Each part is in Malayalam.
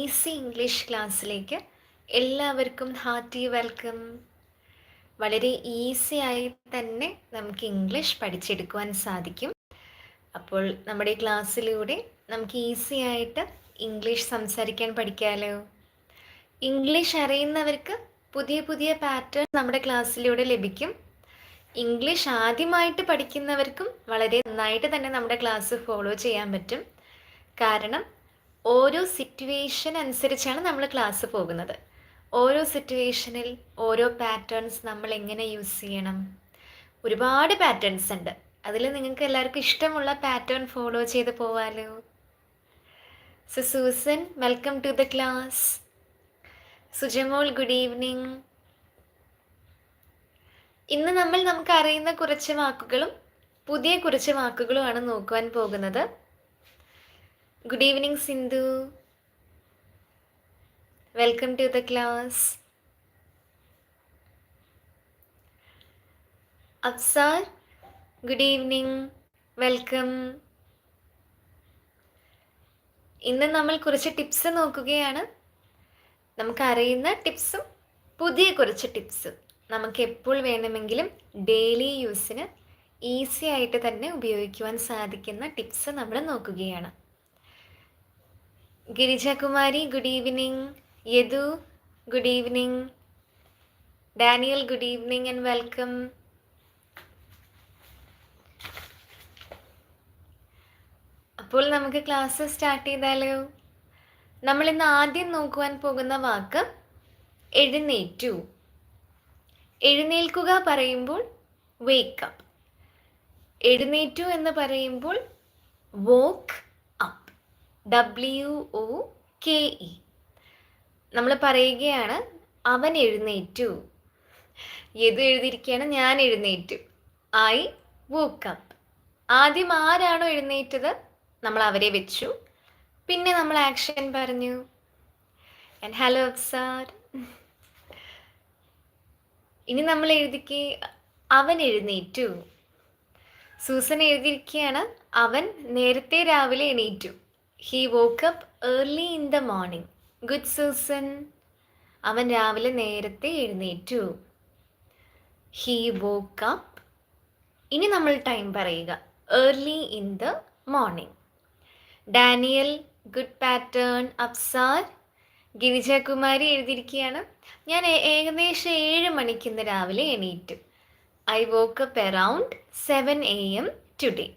ഈസി ഇംഗ്ലീഷ് ക്ലാസ്സിലേക്ക് എല്ലാവർക്കും ഹാർട്ടി വെൽക്കം. വളരെ ഈസി ആയി തന്നെ നമുക്ക് ഇംഗ്ലീഷ് പഠിച്ചെടുക്കുവാൻ സാധിക്കും. അപ്പോൾ നമ്മുടെ ക്ലാസ്സിലൂടെ നമുക്ക് ഈസി ആയിട്ട് ഇംഗ്ലീഷ് സംസാരിക്കാൻ പഠിക്കാമല്ലോ ഇംഗ്ലീഷ് അറിയുന്നവർക്ക് പുതിയ പുതിയ പാറ്റേൺ നമ്മുടെ ക്ലാസ്സിലൂടെ ലഭിക്കും. ഇംഗ്ലീഷ് ആദ്യമായിട്ട് പഠിക്കുന്നവർക്കും വളരെ നന്നായിട്ട് തന്നെ നമ്മുടെ ക്ലാസ് ഫോളോ ചെയ്യാൻ പറ്റും. കാരണം ഓരോ സിറ്റുവേഷൻ അനുസരിച്ചാണ് നമ്മൾ ക്ലാസ് പോകുന്നത്. ഓരോ സിറ്റുവേഷനിൽ ഓരോ പാറ്റേൺസ് നമ്മൾ എങ്ങനെ യൂസ് ചെയ്യണം. ഒരുപാട് പാറ്റേൺസ് ഉണ്ട്. അതിൽ നിങ്ങൾക്ക് എല്ലാവർക്കും ഇഷ്ടമുള്ള പാറ്റേൺ ഫോളോ ചെയ്ത് പോവാലോ. So Susan welcome to the class Sujamol good evening ഇന്ന് നമ്മൾ നമുക്ക് അറിയുന്ന കുറച്ച് വാക്കുകളും പുതിയ കുറച്ച് വാക്കുകളുമാണ് നോക്കുവാൻ പോകുന്നത്. Good evening Sindhu welcome to the class Afsar good evening welcome ഇന്ന് നമ്മൾ കുറച്ച് ടിപ്സ് നോക്കുകയാണ്. നമുക്കറിയുന്ന ടിപ്സും പുതിയ കുറച്ച് ടിപ്സും നമുക്ക് എപ്പോൾ വേണമെങ്കിലും ഡെയിലി യൂസിന് ഈസി ആയിട്ട് തന്നെ ഉപയോഗിക്കുവാൻ സാധിക്കുന്ന ടിപ്സ് നമ്മൾ നോക്കുകയാണ്. Girijakumari good evening. Yadu good evening. Daniel good evening and welcome. അപ്പോൾ നമുക്ക് ക്ലാസ് സ്റ്റാർട്ട് ചെയ്താലോ? നമ്മൾ ഇന്ന് ആദ്യം നോക്കുവാൻ പോകുന്ന വാക്ക് എഴുന്നേറ്റു. എഴുന്നേൽക്കുക പറയുമ്പോൾ വേക്കപ്പ് എഴുന്നേറ്റു എന്ന് പറയുമ്പോൾ woke W O K E നമ്മൾ പറയുകയാണ് അവൻ എഴുന്നേറ്റു. ഏത് എഴുതിയിരിക്കുകയാണ്? ഞാൻ എഴുന്നേറ്റു. ഐ വൂക്കപ്പ് ആദ്യം ആരാണോ എഴുന്നേറ്റത്? നമ്മൾ അവരെ വെച്ചു. പിന്നെ നമ്മൾ ആക്ഷൻ പറഞ്ഞു. ആൻഡ് ഹലോ സാർ ഇനി നമ്മൾ എഴുതിക്ക് അവൻ എഴുന്നേറ്റു. സൂസൻ എഴുതിയിരിക്കുകയാണ് അവൻ നേരത്തെ രാവിലെ എണീറ്റു. He woke up early in the morning good Susan അവൻ രാവിലെ നേരത്തെ എഴുന്നേറ്റു. ഹീ വോക്കപ്പ് ഇനി നമ്മൾ ടൈം പറയുക. Early in the morning Daniel good pattern Afsar Girijakumari എഴുതിയിരിക്കുകയാണ്. ഞാൻ ഏകദേശം ഏഴ് മണിക്ക് ഇന്ന് രാവിലെ എണീറ്റു. I woke up around seven A M today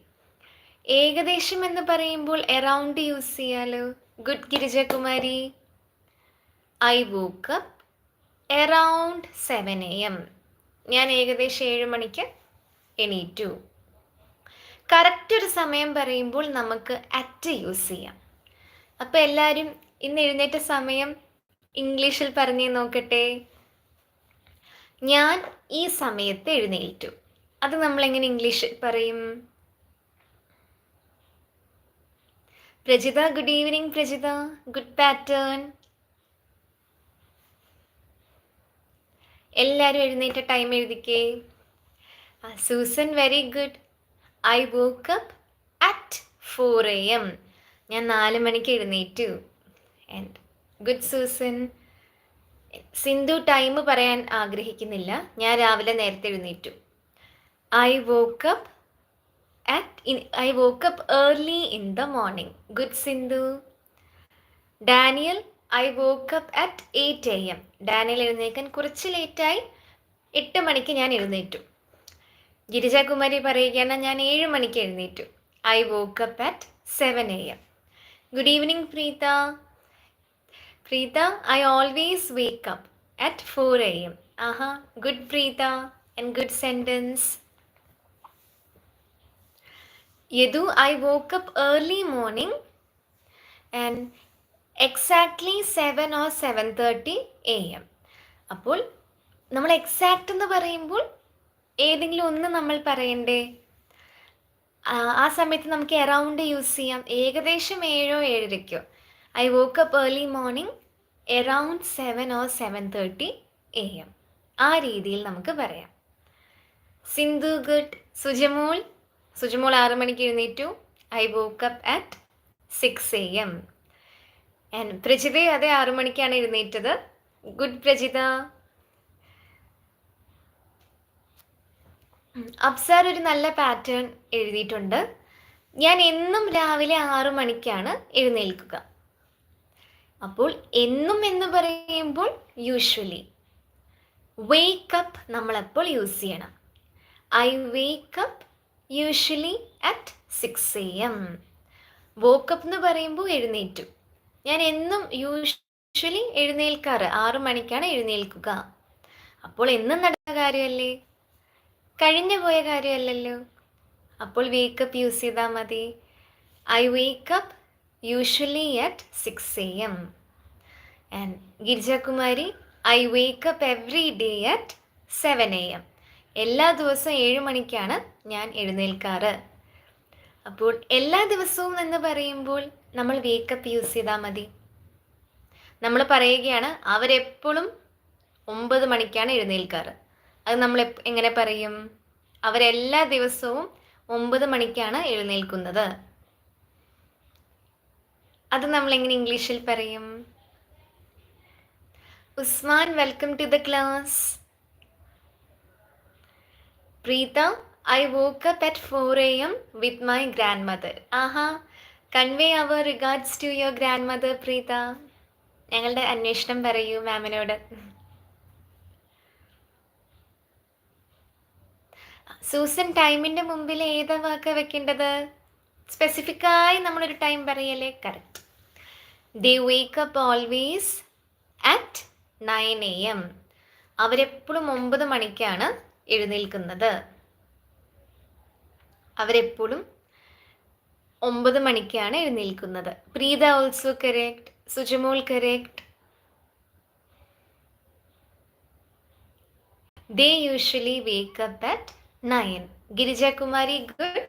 ഏകദേശം എന്ന് പറയുമ്പോൾ എറൗണ്ട് യൂസ് ചെയ്യാലോ? Good Girijakumari. I woke up around seven A M ഞാൻ ഏകദേശം ഏഴ് മണിക്ക് എണീറ്റു. കറക്റ്റ് ഒരു സമയം പറയുമ്പോൾ നമുക്ക് അറ്റ് യൂസ് ചെയ്യാം. അപ്പോൾ എല്ലാവരും ഇന്ന് എഴുന്നേറ്റ സമയം ഇംഗ്ലീഷിൽ പറഞ്ഞു നോക്കട്ടെ. ഞാൻ ഈ സമയത്ത് എഴുന്നേറ്റു. അത് നമ്മൾ എങ്ങനെ ഇംഗ്ലീഷിൽ പറയും? Prajitha good evening Prajitha. Good pattern എല്ലാവരും എഴുന്നേറ്റ time എഴുതിക്കേ. Susan very good I woke up at four A M ഞാൻ നാല് മണിക്ക് എഴുന്നേറ്റു. Good Susan. സിന്ധു ടൈം പറയാൻ ആഗ്രഹിക്കുന്നില്ല. ഞാൻ രാവിലെ നേരത്തെ എഴുന്നേറ്റു. I woke up in I woke up early in the morning good Sindhu Daniel I woke up at eight A M Daniel എഴുന്നേക്കാൻ കുറച്ച് ലേറ്റായി എട്ട് മണിക്ക് ഞാൻ എഴുന്നേറ്റു. ഗിരിജാകുമാരി പറയുകയാണ് ഞാൻ ഏഴ് മണിക്ക് എഴുന്നേറ്റു. I woke up at seven A M good evening Preetha Preetha I always wake up at four A M Aaha good Preetha and good sentence woke up early morning and exactly seven or seven thirty A M അപ്പോൾ നമ്മൾ എക്സാക്റ്റ് എന്ന് പറയുമ്പോൾ ഏതെങ്കിലും ഒന്ന് നമ്മൾ പറയണ്ടേ? ആ സമയത്ത് നമുക്ക് എറൗണ്ട് യൂസ് ചെയ്യാം. ഏകദേശം ഏഴോ ഏഴരയ്ക്കോ. I woke up early morning around seven or seven thirty A M ആ രീതിയിൽ നമുക്ക് പറയാം. സിന്ധു ഗുഡ് സുജമോൾ സുജമോൾ ആറ് മണിക്ക് എഴുന്നേറ്റു. I woke up at six A M and Prajitha അതെ ആറു മണിക്കാണ് എഴുന്നേറ്റത്. ഗുഡ് പ്രജിത. അബ്സാർ ഒരു നല്ല പാറ്റേൺ എഴുതിയിട്ടുണ്ട്. ഞാൻ എന്നും രാവിലെ ആറു മണിക്കാണ് എഴുന്നേൽക്കുക. അപ്പോൾ എന്നും എന്ന് പറയുമ്പോൾ യൂഷ്വലി വേക്കപ്പ് നമ്മളെപ്പോൾ യൂസ് ചെയ്യണം. I wake up usually at six A M woke up എന്ന് പറയുമ്പോൾ എഴുന്നേറ്റു. ഞാൻ എന്നും യൂഷ്വലി എഴുന്നേൽക്കാറ്. ആറു മണിക്കാണ് എഴുന്നേൽക്കുക. അപ്പോൾ എന്നും നടന്ന കാര്യമല്ലേ കഴിഞ്ഞു പോയ കാര്യമല്ലല്ലോ? അപ്പോൾ വേക്കപ്പ് യൂസ് ചെയ്താൽ മതി. I wake up usually at six A M and Girijakumari I wake up every day at seven A M എല്ലാ ദിവസവും ഏഴ് മണിക്കാണ് ഞാൻ എഴുന്നേൽക്കാറ്. അപ്പോൾ എല്ലാ ദിവസവും എന്ന് പറയുമ്പോൾ നമ്മൾ വേക്കപ്പ് യൂസ് ചെയ്താൽ മതി. നമ്മൾ പറയുകയാണ് അവരെപ്പോഴും ഒമ്പത് മണിക്കാണ് എഴുന്നേൽക്കാറ്. അത് നമ്മൾ എങ്ങനെ പറയും? അവരെല്ലാ ദിവസവും ഒമ്പത് മണിക്കാണ് എഴുന്നേൽക്കുന്നത്. അത് നമ്മൾ എങ്ങനെ ഇംഗ്ലീഷിൽ പറയും? Usman welcome to the class Preetha I woke up at four A M with my grandmother Aaha convey our regards to your grandmother Preetha. ഞങ്ങളുടെ അന്വേഷണം പറയൂ മാമിനോട് സൂസൻ ടൈമിന്റെ മുമ്പിൽ ഏതാ വാക്ക് വെക്കേണ്ടത്? സ്പെസിഫിക്കായി നമ്മളൊരു ടൈം പറയല്ലേ? Correct they wake up always at nine A M അവരെപ്പോഴും ഒമ്പത് മണിക്കാണ് എഴുന്നേൽക്കുന്നത്. അവരെപ്പോഴും ഒമ്പത് മണിക്കാണ് എഴുന്നേൽക്കുന്നത്. Preetha also correct Sujamol correct they usually wake up at nine Girijakumari good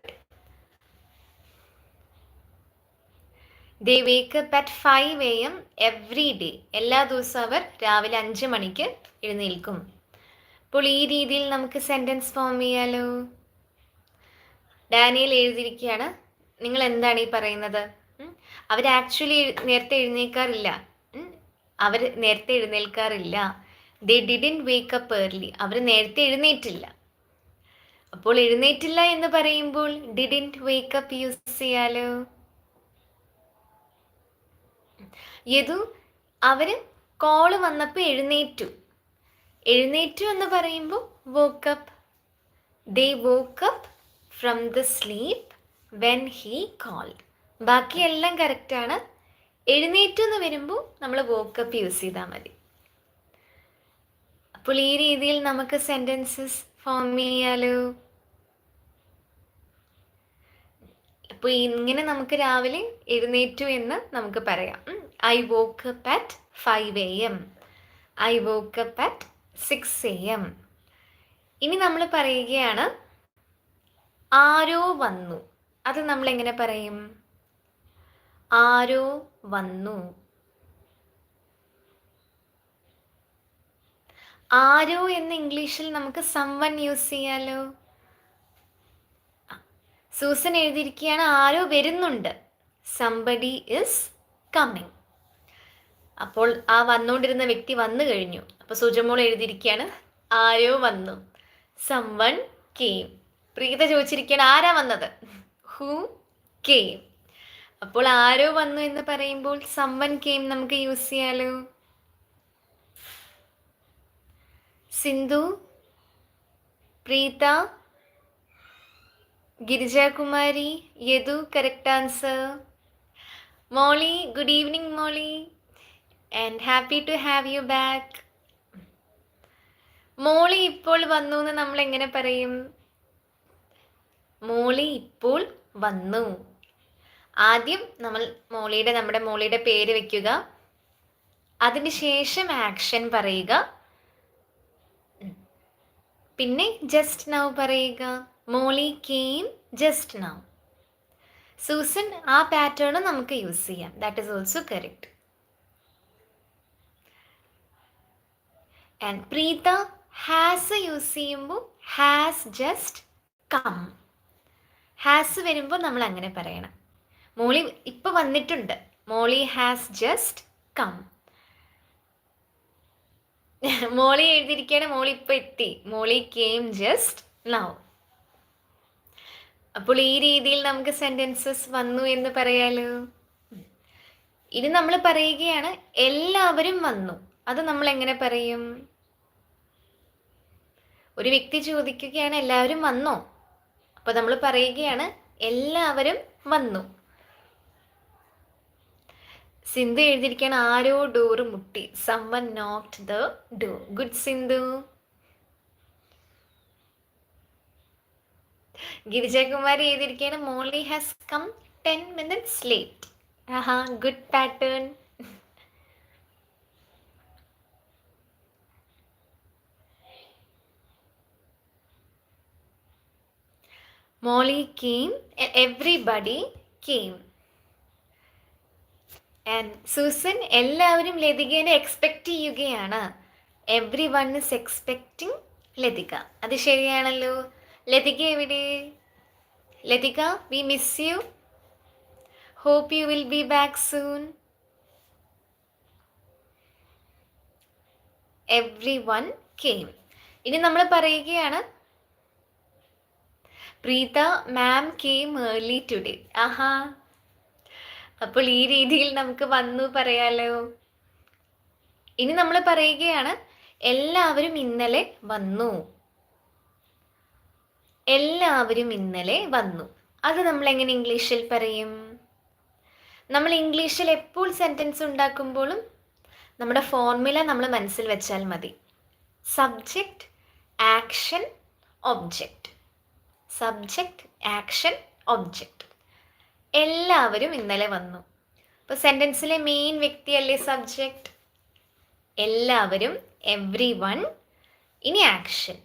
they wake up at five A M every day എല്ലാ ദിവസവും അവർ രാവിലെ അഞ്ച് മണിക്ക് എഴുന്നേൽക്കും. അപ്പോൾ ഈ രീതിയിൽ നമുക്ക് സെന്റൻസ് ഫോം ചെയ്യാലോ? ഡാനിയൽ എഴുതിയിരിക്കുകയാണ്. നിങ്ങൾ എന്താണ് ഈ പറയുന്നത്? അവർ ആക്ച്വലി നേരത്തെ എഴുന്നേൽക്കാറില്ല അവർ നേരത്തെ എഴുന്നേൽക്കാറില്ല. They didn't wake up early അവർ നേരത്തെ എഴുന്നേറ്റില്ല. അപ്പോൾ എഴുന്നേറ്റില്ല എന്ന് പറയുമ്പോൾ ഡിഡിൻ വേക്ക് അപ്പ് യൂസ് ചെയ്യാലോ? യതു അവർ കോൾ വന്നപ്പോൾ എഴുന്നേറ്റു. എഴുന്നേറ്റു എന്ന് പറയുമ്പോൾ woke up they woke up from the sleep when he called ബാക്കിയെല്ലാം കറക്റ്റാണ് എഴുന്നേറ്റു എന്ന് വരുമ്പോൾ നമ്മൾ വോക്കപ്പ് യൂസ് ചെയ്താൽ മതി. അപ്പോൾ ഈ രീതിയിൽ നമുക്ക് സെന്റൻസസ് ഫോം ചെയ്യാലോ? അപ്പോൾ ഇങ്ങനെ നമുക്ക് രാവിലെ എഴുന്നേറ്റു എന്ന് നമുക്ക് പറയാം. I woke up at five A M I woke up at six A M ഇനി നമ്മൾ പറയുകയാണ് ആരോ വന്നു. അത് നമ്മൾ എങ്ങനെ പറയും? ആരോ വന്നു. ആരോ എന്ന് ഇംഗ്ലീഷിൽ നമുക്ക് സംവൺ യൂസ് ചെയ്യാലോ? സൂസൻ എഴുതിയിരിക്കുകയാണ് ആരോ വരുന്നുണ്ട്. സംബഡി ഇസ് കമ്മിങ് അപ്പോൾ ആ വന്നുകൊണ്ടിരുന്ന വ്യക്തി വന്നു കഴിഞ്ഞു. അപ്പോൾ സുജമോൾ എഴുതിയിരിക്കുകയാണ് ആരോ വന്നു. സംവൺ കെയിം പ്രീത ചോദിച്ചിരിക്കുകയാണ് ആരാ വന്നത്? ഹൂ കെയിം അപ്പോൾ ആരോ വന്നു എന്ന് പറയുമ്പോൾ സംവൺ കെയിം നമുക്ക് യൂസ് ചെയ്യാലോ? Sindhu Preetha Girijakumari Yadu correct answer Molly good evening Molly. And happy to have you back Molly ഇപ്പോൾ വന്നു എന്ന് നമ്മൾ എങ്ങനെ പറയും? മോളി ഇപ്പോൾ വന്നു. ആദ്യം നമ്മൾ മോളിയുടെ നമ്മുടെ മോളിയുടെ പേര് വെക്കുക. അതിനുശേഷം ആക്ഷൻ പറയുക. പിന്നെ ജസ്റ്റ് നൗ പറയുക. Molly came just now Susan ആ പാറ്റേൺ നമുക്ക് യൂസ് ചെയ്യാം. That is also correct and Preetha has use ചെയ്യുമ്പോൾ ഹാസ് ജസ്റ്റ് കം ഹാസ് വരുമ്പോൾ നമ്മൾ അങ്ങനെ പറയണം. മോളി ഇപ്പോൾ വന്നിട്ടുണ്ട്. Molly has just come Molly എഴുതിയിരിക്കുകയാണ് മോളി ഇപ്പൊ എത്തി. മോളി കെയിം ജസ്റ്റ് നൗ അപ്പോൾ ഈ രീതിയിൽ നമുക്ക് സെന്റൻസസ് വന്നു എന്ന് പറയാലോ. ഇത് നമ്മൾ പറയുകയാണ് എല്ലാവരും വന്നു. അത് നമ്മൾ എങ്ങനെ പറയും? ഒരു വ്യക്തി ചോദിക്കുകയാണ് എല്ലാവരും വന്നോ? അപ്പൊ നമ്മൾ പറയുകയാണ് എല്ലാവരും വന്നു. സിന്ധു എഴുതിയിരിക്കുകയാണ് ആരോ ഡോർ മുട്ടി. Someone knocked the door good Sindhu. Girijakumari എഴുതിയിരിക്കുകയാണ് Molly has come ten minutes late Aaha good pattern Molly came everybody came and Susan എല്ലാവരും ലതികേനെ എക്സ്പെക്റ്റ് ചെയ്യുകയാണ്. Everyone is expecting Lathika. അത് ശരിയാണല്ലോ. ലതിക എവിടെ? Lathika we miss you hope you will be back soon everyone came ഇനി നമ്മൾ പറയുകയാണ് Preetha ma'am came early today ആഹാ. അപ്പോൾ ഈ രീതിയിൽ നമുക്ക് വന്നു പറയാലോ. ഇനി നമ്മൾ പറയുകയാണ് എല്ലാവരും ഇന്നലെ വന്നു. എല്ലാവരും ഇന്നലെ വന്നു. അത് നമ്മൾ എങ്ങനെ ഇംഗ്ലീഷിൽ പറയും? നമ്മൾ ഇംഗ്ലീഷിൽ എപ്പോൾ സെന്റൻസ് ഉണ്ടാക്കുമ്പോഴും നമ്മുടെ ഫോർമുല നമ്മൾ മനസ്സിൽ വെച്ചാൽ മതി. Subject action object subject action object എല്ലാവരും ഇന്നലെ വന്നു. അപ്പോൾ സെന്റൻസിലെ മെയിൻ വ്യക്തിയല്ലേ സബ്ജക്റ്റ് എല്ലാവരും എവ്രി വൺ ഇനി ആക്ഷൻ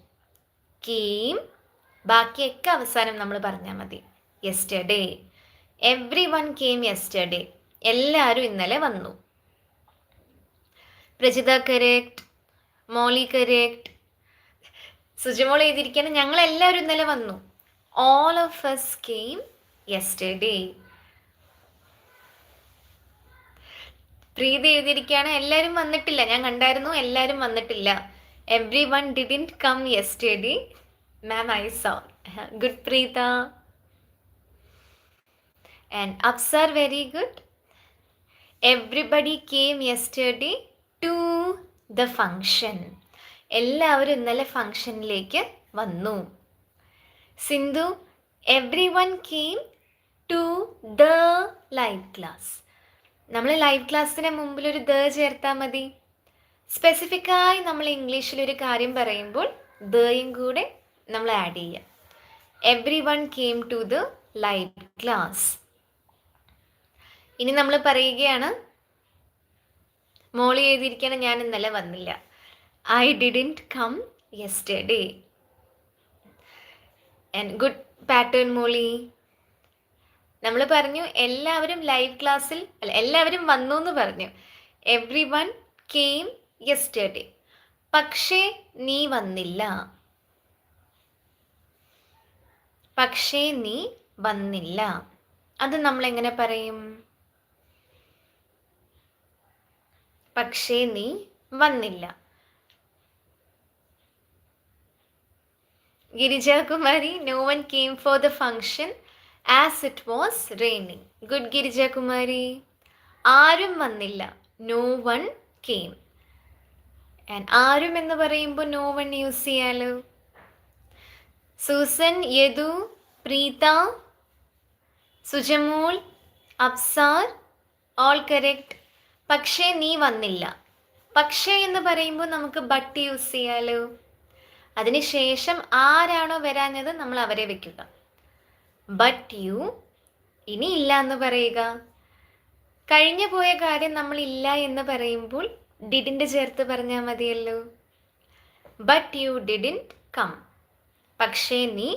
കെയിം ബാക്കിയൊക്കെ അവസാനം നമ്മൾ പറഞ്ഞാൽ മതി. Yesterday every one came yesterday എല്ലാവരും ഇന്നലെ വന്നു. Prajitha correct Molly correct Sujimol എഴുതിയിരിക്കാൻ ഞങ്ങൾ എല്ലാവരും ഇന്നലെ വന്നു. All of us came yesterday. Preethi എഴുതിയിരിക്കുകയാണ് എല്ലാവരും വന്നിട്ടില്ല. ഞാൻ കണ്ടായിരുന്നു എല്ലാവരും വന്നിട്ടില്ല. Everyone didn't come yesterday ma'am I saw good Preetha and Afsar very good everybody came yesterday to the function എല്ലാവരും ഇന്നലെ ഫങ്ഷനിലേക്ക് വന്നു. Sindhu every one came to the live class നമ്മൾ ലൈവ് ക്ലാസ്സിന് മുമ്പിൽ ഒരു ദ ചേർത്താൽ മതി. സ്പെസിഫിക്കായി നമ്മൾ ഇംഗ്ലീഷിൽ ഒരു കാര്യം പറയുമ്പോൾ ദയും കൂടെ നമ്മൾ ആഡ് ചെയ്യാം. Everyone came to the live class ഇനി നമ്മൾ പറയുകയാണ് മോളി എഴുതിയിരിക്കണം ഞാൻ ഇന്നലെ വന്നില്ല. I didn't come yesterday and good pattern Molly. നമ്മൾ പറഞ്ഞു എല്ലാവരും ലൈവ് ക്ലാസ്സിൽ അല്ല എല്ലാവരും വന്നു എന്ന് പറഞ്ഞു. എവ്രി വൺ കെയിം യെസ്റ്റർഡേ പക്ഷേ നീ വന്നില്ല. പക്ഷേ നീ വന്നില്ല. അത് നമ്മൾ എങ്ങനെ പറയും? പക്ഷേ നീ വന്നില്ല. Girijakumari no one came for the function as it was raining good Girijakumari. ആരും വന്നില്ല. നോ വൺ കെയിം ആൻഡ് ആരും എന്ന് പറയുമ്പോൾ നോ വൺ യൂസ് ചെയ്യാലോ? Susan Yadu Preetha Sujamol Afsar all correct പക്ഷേ നീ വന്നില്ല. പക്ഷേ എന്ന് പറയുമ്പോൾ നമുക്ക് ബട്ട് യൂസ് ചെയ്യാലോ? അതിനുശേഷം ആരാണോ വരാഞ്ഞത് നമ്മൾ അവരെ വെക്കുക. ബട്ട് യു ഇനി ഇല്ല എന്ന് പറയുക. കഴിഞ്ഞു പോയ കാര്യം നമ്മൾ ഇല്ല എന്ന് പറയുമ്പോൾ ഡിഡിന്റെ ചേർത്ത് പറഞ്ഞാൽ മതിയല്ലോ. ബട്ട് യു ഡിഡിന്റ് കം പക്ഷേ നീ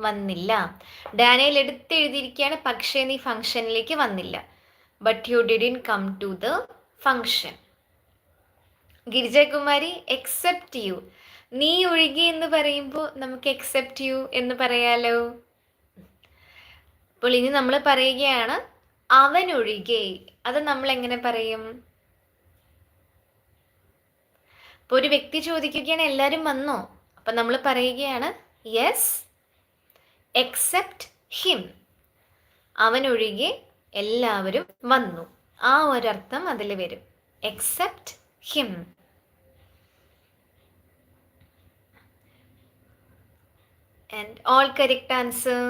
വന്നില്ല. ഡാനയിൽ എടുത്തെഴുതിയിരിക്കുകയാണ് പക്ഷേ നീ ഫങ്ഷനിലേക്ക് വന്നില്ല. But you didn't come to the function Girijakumari except you നീ ഒഴുകി എന്ന് പറയുമ്പോൾ നമുക്ക് എക്സെപ്റ്റ് യു എന്ന് പറയാലോ? അപ്പോൾ ഇനി നമ്മൾ പറയുകയാണ് അവൻ ഒഴികെ. അത് നമ്മൾ എങ്ങനെ പറയും? ഇപ്പൊ ഒരു വ്യക്തി ചോദിക്കുകയാണ് എല്ലാവരും വന്നോ? അപ്പൊ നമ്മൾ പറയുകയാണ് യെസ് എക്സെപ്റ്റ് ഹിം അവൻ അവനൊഴികെ എല്ലാവരും വന്നു. ആ ഒരർത്ഥം അതിൽ വരും. Except him and all correct answer.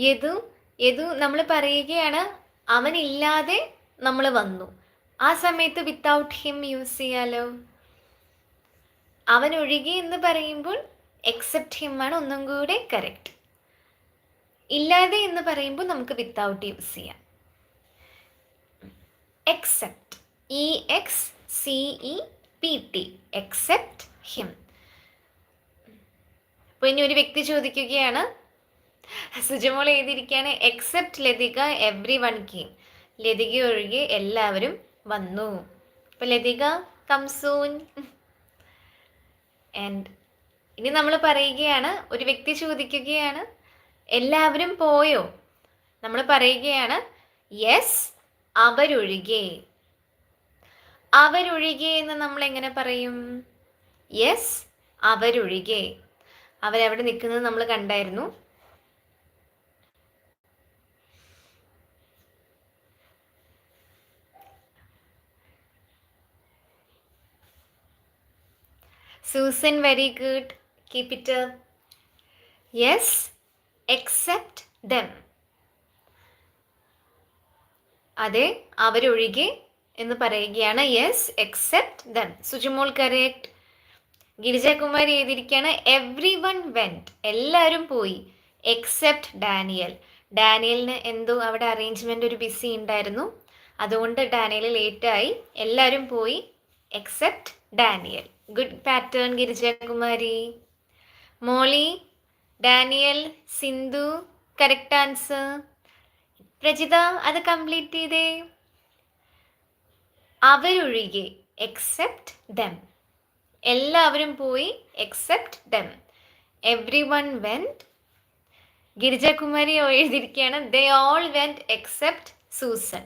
Yadu Yadu നമ്മൾ പറയുകയാണ് അവനില്ലാതെ നമ്മൾ വന്നു. ആ സമയത്ത് വിത്തൗട്ട് ഹിം യൂസ് ചെയ്യാലോ? അവൻ ഒഴികെ എന്ന് പറയുമ്പോൾ എക്സെപ്റ്റ് ഹിം ആണ് ഒന്നും കൂടെ കറക്റ്റ് ഇല്ലാതെ എന്ന് പറയുമ്പോൾ നമുക്ക് വിത്തൗട്ട് യൂസ് ചെയ്യാം. Except E X C E P T except him അപ്പോൾ ഇനി ഒരു വ്യക്തി ചോദിക്കുകയാണ്. സുജമോൾ എഴുതിയിരിക്കുകയാണ് എക്സെപ്റ്റ് ലതിക എവ്രി വൺ കി ലതിക ഒഴികെ എല്ലാവരും വന്നു. അപ്പോൾ ലതിക കംസൂൻ ആൻഡ് ഇനി നമ്മൾ പറയുകയാണ് ഒരു വ്യക്തി ചോദിക്കുകയാണ് എല്ലാവരും പോയോ? നമ്മൾ പറയുകയാണ് യെസ് അവരൊഴികെ. അവരൊഴികെ എന്ന് നമ്മൾ എങ്ങനെ പറയും? യെസ് അവരൊഴികെ. അവരവിടെ നിൽക്കുന്നത് നമ്മൾ കണ്ടായിരുന്നു. Susan very good keep it yes except them അതെ അവരൊഴികെ. എന്ന് പറയുകയാണ്. Yes except them Sujimol correct Girijakumari എഴുതിയിരിക്കുകയാണ് എവ്രി വൺ വെന്റ് എല്ലാവരും പോയി എക്സെപ്റ്റ് ഡാനിയൽ. ഡാനിയലിന് എന്തോ അവിടെ അറേഞ്ച്മെന്റ് ഒരു ബിസി ഉണ്ടായിരുന്നു. അതുകൊണ്ട് ഡാനിയൽ ലേറ്റായി. എല്ലാവരും പോയി except Daniel. Good pattern Girijakumari. Molly Daniel Sindhu correct answer Prajitha അത് കംപ്ലീറ്റ് ചെയ്തേ. അവരൊഴികെ എക്സെപ്റ്റ് ദം എല്ലാവരും പോയി except them everyone went Girijakumari എഴുതിയിരിക്കുകയാണ് they all went except Susan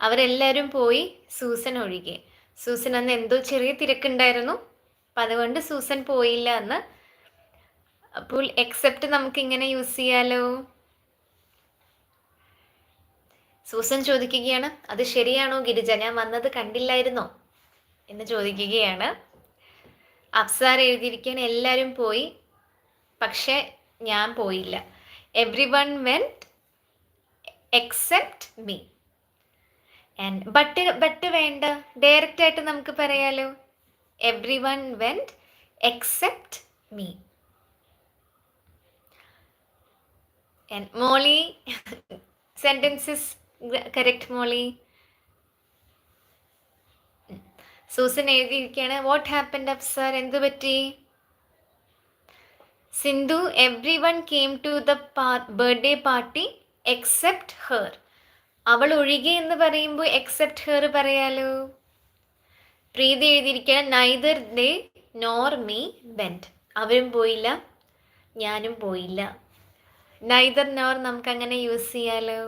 അവരെല്ലാവരും പോയി സൂസൻ ഒഴികെ. സൂസൻ അന്ന് എന്തോ ചെറിയ തിരക്കുണ്ടായിരുന്നു. അപ്പം അതുകൊണ്ട് സൂസൻ പോയില്ല എന്ന് അപ്പോൾ എക്സെപ്റ്റ് നമുക്ക് ഇങ്ങനെ യൂസ് ചെയ്യാലോ? സൂസൻ ചോദിക്കുകയാണ് അത് ശരിയാണോ ഗിരിജ? ഞാൻ വന്നത് കണ്ടില്ലായിരുന്നോ? എന്ന് ചോദിക്കുകയാണ്. അഫ്സാർ എഴുതിയിരിക്കാൻ എല്ലാവരും പോയി പക്ഷെ ഞാൻ പോയില്ല. Everyone went except me and but but വേണ്ട ഡയറക്റ്റ് ആയിട്ട് നമുക്ക് പറയാലോ. Everyone went except me and Molly sentences correct Molly. Susan എഴുതിയിരിക്കുകയാണ് വാട്ട് ഹാപ്പൻഡ് അപ്പ് സർ എന്തു പറ്റി? Sindhu everyone came to the birthday party except her അവൾ ഒഴികെ എന്ന് പറയുമ്പോൾ എക്സെപ്റ്റ് ഹെർ പറയാലോ? പ്രീതി എഴുതിയിരിക്കുകയാണ് neither they nor me went അവരും പോയില്ല ഞാനും പോയില്ല. നൈദർ നോർ നമുക്ക് അങ്ങനെ യൂസ് ചെയ്യാലോ?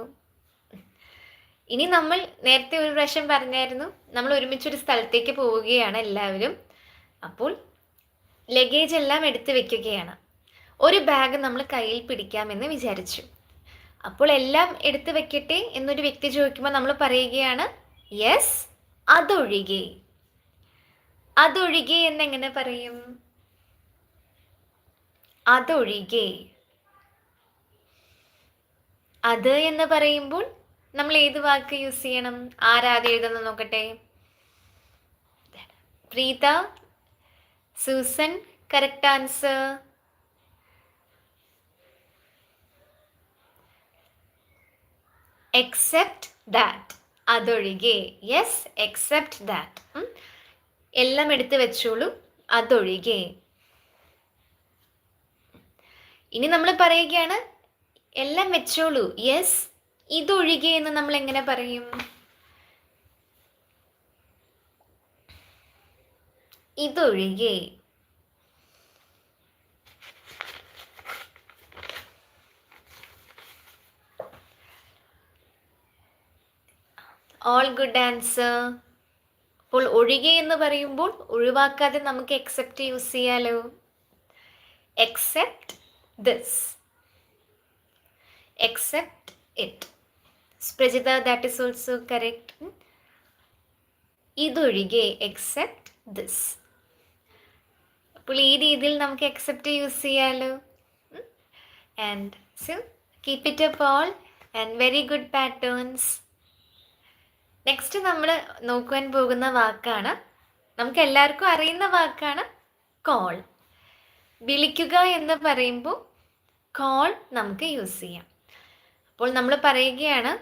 ഇനി നമ്മൾ നേരത്തെ ഒരു പ്രാവശ്യം പറഞ്ഞായിരുന്നു നമ്മൾ ഒരുമിച്ചൊരു സ്ഥലത്തേക്ക് പോവുകയാണ് എല്ലാവരും. അപ്പോൾ ലഗേജ് എല്ലാം എടുത്ത് വെക്കുകയാണ്. ഒരു ബാഗ് നമ്മൾ കയ്യിൽ പിടിക്കാമെന്ന് വിചാരിച്ചു. അപ്പോൾ എല്ലാം എടുത്ത് വെക്കട്ടെ എന്നൊരു വ്യക്തി ചോദിക്കുമ്പോൾ നമ്മൾ പറയുകയാണ് യെസ് അതൊഴികെ. അതൊഴികെ എന്നെങ്ങനെ പറയും? അതൊഴികെ. അത് എന്ന് പറയുമ്പോൾ നമ്മൾ ഏത് വാക്ക് യൂസ് ചെയ്യണം? ആരാധ എഴുതുന്ന നോക്കട്ടെ. Preetha Susan correct answer except that അതൊഴികെ. Yes except that എല്ലാം എടുത്തു വെച്ചോളൂ. അതൊഴികെ. ഇനി നമ്മൾ പറയുകയാണ് എല്ലാം വെച്ചോളൂ. യെസ് ഇതൊഴികെ എന്ന് നമ്മൾ എങ്ങനെ പറയും? ഇതൊഴികെ. ഓൾ ഗുഡ് ആൻസർ അപ്പോൾ ഒഴികെ എന്ന് പറയുമ്പോൾ ഒഴിവാക്കാതെ നമുക്ക് എക്സെപ്റ്റ് യൂസ് ചെയ്യാലോ? Except this except it Prajitha that is also correct ഇതൊഴികെ except this അപ്പോൾ ഈ രീതിയിൽ നമുക്ക് എക്സെപ്റ്റ് യൂസ് ചെയ്യാലോ. And so keep it up all and very good patterns next നമ്മൾ നോക്കുവാൻ പോകുന്ന വാക്കാണ്. നമുക്ക് എല്ലാവർക്കും അറിയുന്ന വാക്കാണ് കോൾ വിളിക്കുക എന്ന് പറയുമ്പോൾ കോൾ നമുക്ക് യൂസ് ചെയ്യാം. അപ്പോൾ നമ്മൾ പറയുകയാണ്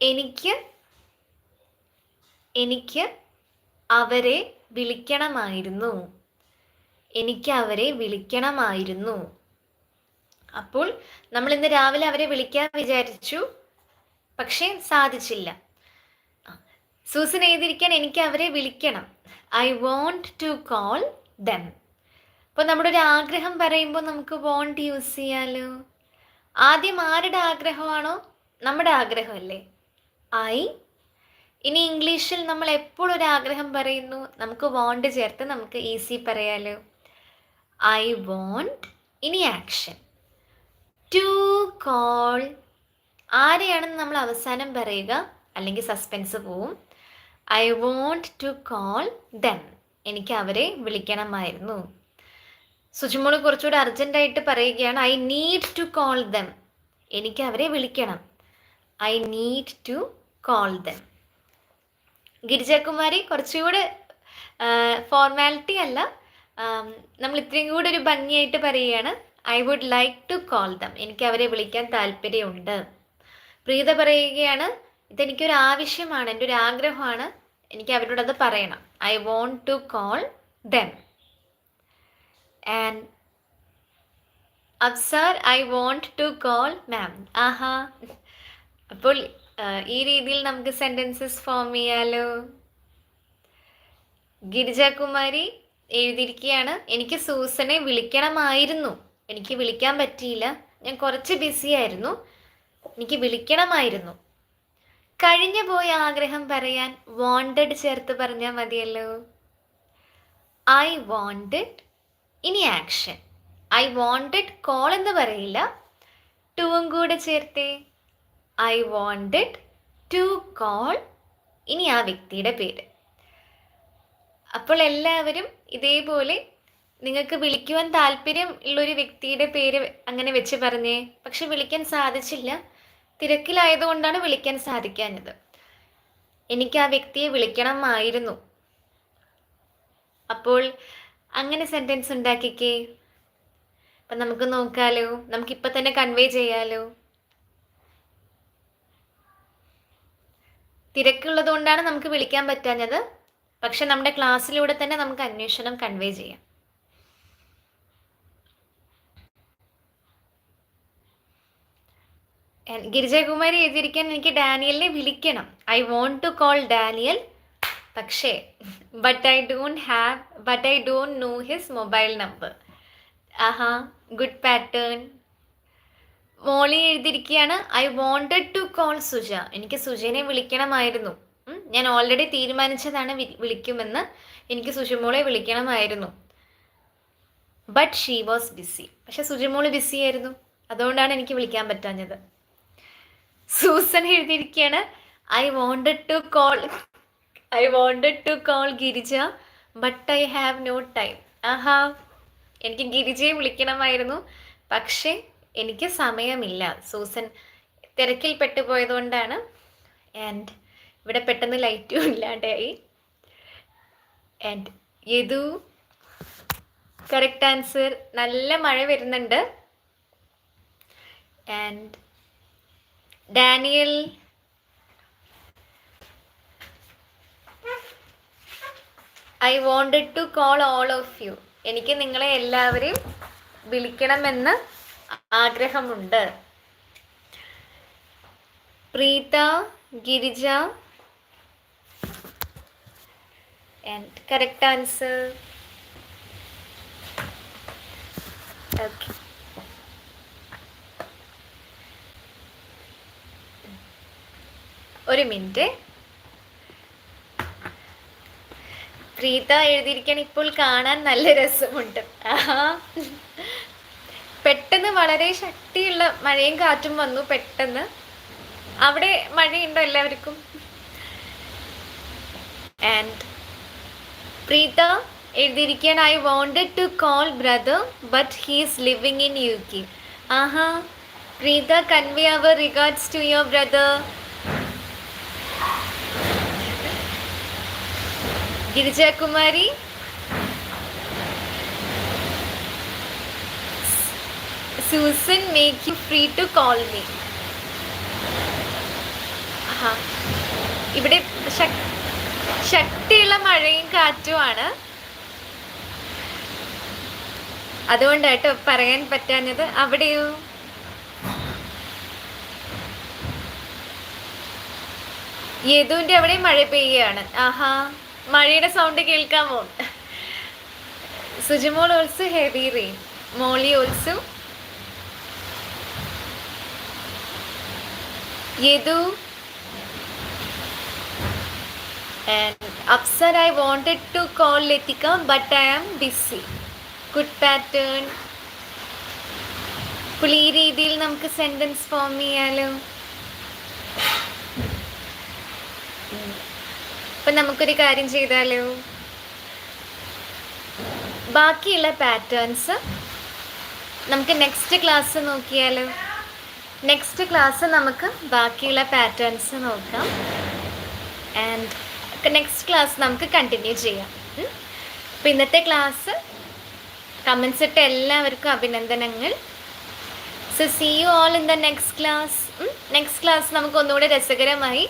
എനിക്ക് എനിക്ക് അവരെ വിളിക്കണമായിരുന്നു. എനിക്ക് അവരെ വിളിക്കണമായിരുന്നു. അപ്പോൾ നമ്മൾ ഇന്ന് രാവിലെ അവരെ വിളിക്കാൻ വിചാരിച്ചു പക്ഷേ സാധിച്ചില്ല. സൂസൻ എഴുതിയിരിക്കാൻ എനിക്ക് അവരെ വിളിക്കണം. I want to call them അപ്പോൾ നമ്മുടെ ഒരു ആഗ്രഹം പറയുമ്പോൾ നമുക്ക് വോണ്ട് യൂസ് ചെയ്യാലോ? ആദ്യം ആരുടെ ആഗ്രഹമാണോ? നമ്മുടെ ആഗ്രഹമല്ലേ? ഐ. ഇനി ഇംഗ്ലീഷിൽ നമ്മൾ എപ്പോഴും ഒരു ആഗ്രഹം പറയുന്നു? നമുക്ക് വോണ്ട് ചേർത്ത് നമുക്ക് ഈസി പറയാലോ. ഐ വോണ്ട് ഇനി ആക്ഷൻ ടു കോൾ ആരെയാണെന്ന് നമ്മൾ അവസാനം പറയുക? അല്ലെങ്കിൽ സസ്പെൻസ് പോവും. I want to call them എനിക്ക് അവരെ വിളിക്കണമായിരുന്നു. സുജിമോൾ കുറച്ചുകൂടി അർജന്റായിട്ട് പറയുകയാണ്. I need to call them എനിക്ക് അവരെ വിളിക്കണം. I need to call them Girijakumari കുറച്ചുകൂടെ ഫോർമാലിറ്റി അല്ല. നമ്മൾ ഇത്രയും കൂടെ ഒരു ഭംഗിയായിട്ട് പറയുകയാണ്. I would like to call them എനിക്ക് അവരെ വിളിക്കാൻ താല്പര്യമുണ്ട്. പ്രീത പറയുകയാണ് ഇതെനിക്കൊരു ആവശ്യമാണ് എന്റെ ഒരു ആഗ്രഹമാണ് എനിക്ക് അവരോടത് പറയണം. I want to call them and Absar I want to call ma'am ആഹാ. അപ്പോൾ ഈ രീതിയിൽ നമുക്ക് സെന്റൻസസ് ഫോം ചെയ്യാലോ? ഗിരിജാകുമാരി എഴുതിയിരിക്കുകയാണ്. എനിക്ക് സൂസനെ വിളിക്കണമായിരുന്നു. എനിക്ക് വിളിക്കാൻ പറ്റിയില്ല. ഞാൻ കുറച്ച് ബിസി ആയിരുന്നു. എനിക്ക് വിളിക്കണമായിരുന്നു. കഴിഞ്ഞു പോയ ആഗ്രഹം പറയാൻ വാണ്ടഡ് ചേർത്ത് പറഞ്ഞാൽ മതിയല്ലോ. ഐ വാണ്ടഡ് ഇനി ആക്ഷൻ ഐ വാണ്ടഡ് കോൾ എന്ന് പറയില്ല. ടൂവും കൂടെ ചേർത്തേ. ഐ വാണ്ടഡ് ടു കോൾ ഇനി ആ വ്യക്തിയുടെ പേര്. അപ്പോൾ എല്ലാവരും ഇതേപോലെ നിങ്ങൾക്ക് വിളിക്കുവാൻ താല്പര്യം ഉള്ളൊരു വ്യക്തിയുടെ പേര് അങ്ങനെ വെച്ച് പറഞ്ഞേ. പക്ഷെ വിളിക്കാൻ സാധിച്ചില്ല. തിരക്കിലായതുകൊണ്ടാണ് വിളിക്കാൻ സാധിക്കാഞ്ഞത്. എനിക്ക് ആ വ്യക്തിയെ വിളിക്കണമായിരുന്നു. അപ്പോൾ അങ്ങനെ സെന്റൻസ് ഉണ്ടാക്കിക്കേ. അപ്പം നമുക്ക് നോക്കാലോ. നമുക്കിപ്പോൾ തന്നെ കൺവേ ചെയ്യാലോ. തിരക്കുള്ളത് കൊണ്ടാണ് നമുക്ക് വിളിക്കാൻ പറ്റാഞ്ഞത്. പക്ഷെ നമ്മുടെ ക്ലാസ്സിലൂടെ തന്നെ നമുക്ക് അന്വേഷണം കൺവേ ചെയ്യാം. ഗിരിജകുമാരി എഴുതിയിരിക്കാൻ എനിക്ക് ഡാനിയലിനെ വിളിക്കണം. I want to call Daniel. പക്ഷേ but I don't have but I don't know his mobile number Aaha good pattern മോളി എഴുതിയിരിക്കുകയാണ് I wanted to call Suja. എനിക്ക് സുജനെ വിളിക്കണമായിരുന്നു. ഞാൻ ഓൾറെഡി തീരുമാനിച്ചതാണ് വിളിക്കുമെന്ന് എനിക്ക് സുജമോളെ വിളിക്കണമായിരുന്നു. ബട്ട് ഷീ വാസ് ബിസി പക്ഷെ സുജമോൾ ബിസി ആയിരുന്നു. അതുകൊണ്ടാണ് എനിക്ക് വിളിക്കാൻ പറ്റാഞ്ഞത്. സൂസൻ എഴുതിയിരിക്കുകയാണ് I wanted to call I wanted to call Girija but I have no time ആഹാ എനിക്ക് ഗിരിജയെ വിളിക്കണമായിരുന്നു. പക്ഷേ എനിക്ക് സമയമില്ല. സൂസൻ തിരക്കിൽ പെട്ടുപോയതുകൊണ്ടാണ് ആൻഡ് ഇവിടെ പെട്ടെന്ന് ലൈറ്റും ഇല്ലാണ്ടായി. ആൻഡ് യദു കറക്റ്റ് ആൻസർ നല്ല മഴ വരുന്നുണ്ട്. And Daniel I wanted to call all of you എനിക്ക് നിങ്ങളെ എല്ലാവരെയും വിളിക്കണമെന്ന് ആഗ്രഹമുണ്ട്. Preetha Girija. And correct answer okay ഒരു മിനിറ്റ്. പ്രീത എഴുതിയിരിക്കാൻ ഇപ്പോൾ കാണാൻ നല്ല രസമുണ്ട്. ആഹാ. വളരെ ശക്തിയുള്ള മഴയും കാറ്റും വന്നു പെട്ടെന്ന്. അവിടെ മഴയുണ്ടോ എല്ലാവർക്കും? And Preetha എഴുതിയിരിക്കാൻ I wanted to call brother but he's living in U K Aaha Preetha convey our regards to your brother Girijakumari Susan make you free to call me. ഇവിടെ ശക്- ശക്തിയുള്ള മഴയും കാറ്റുമാണ് അതുകൊണ്ടായിട്ട് പറയാൻ പറ്റാഞ്ഞത്. അവിടെയോ? യദുവിന്റെ അവിടെ മഴ പെയ്യുകയാണ്. ആഹാ. മഴയുടെ സൗണ്ട് കേൾക്കാമോ? Sujamol also heavy rain. Molly also Yadu and Absar I wanted to call Lathika but I am busy good pattern അപ്പോൾ ഈ രീതിയിൽ നമുക്ക് സെന്റൻസ് ഫോം ചെയ്യാലോ? അപ്പം നമുക്കൊരു കാര്യം ചെയ്താലോ? ബാക്കിയുള്ള പാറ്റേൺസ് നമുക്ക് നെക്സ്റ്റ് ക്ലാസ് നോക്കിയാലോ? നെക്സ്റ്റ് ക്ലാസ് നമുക്ക് ബാക്കിയുള്ള പാറ്റേൺസ് നോക്കാം. ആൻഡ് നെക്സ്റ്റ് ക്ലാസ് നമുക്ക് കണ്ടിന്യൂ ചെയ്യാം. അപ്പം ഇന്നത്തെ ക്ലാസ് കമൻസ് ഇട്ട എല്ലാവർക്കും അഭിനന്ദനങ്ങൾ. So see you all in the next class next class നമുക്ക് ഒന്നുകൂടെ രസകരമായി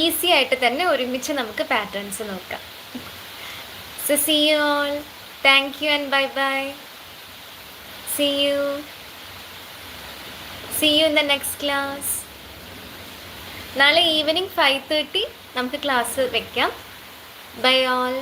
ഈസി ആയിട്ട് തന്നെ ഒരുമിച്ച് നമുക്ക് പാറ്റേൺസ് നോക്കാം. So see you all thank you and bye bye see you see you in the next class നാളെ ഈവനിങ് ഫൈവ് തേർട്ടി നമുക്ക് ക്ലാസ് വെക്കാം. Bye all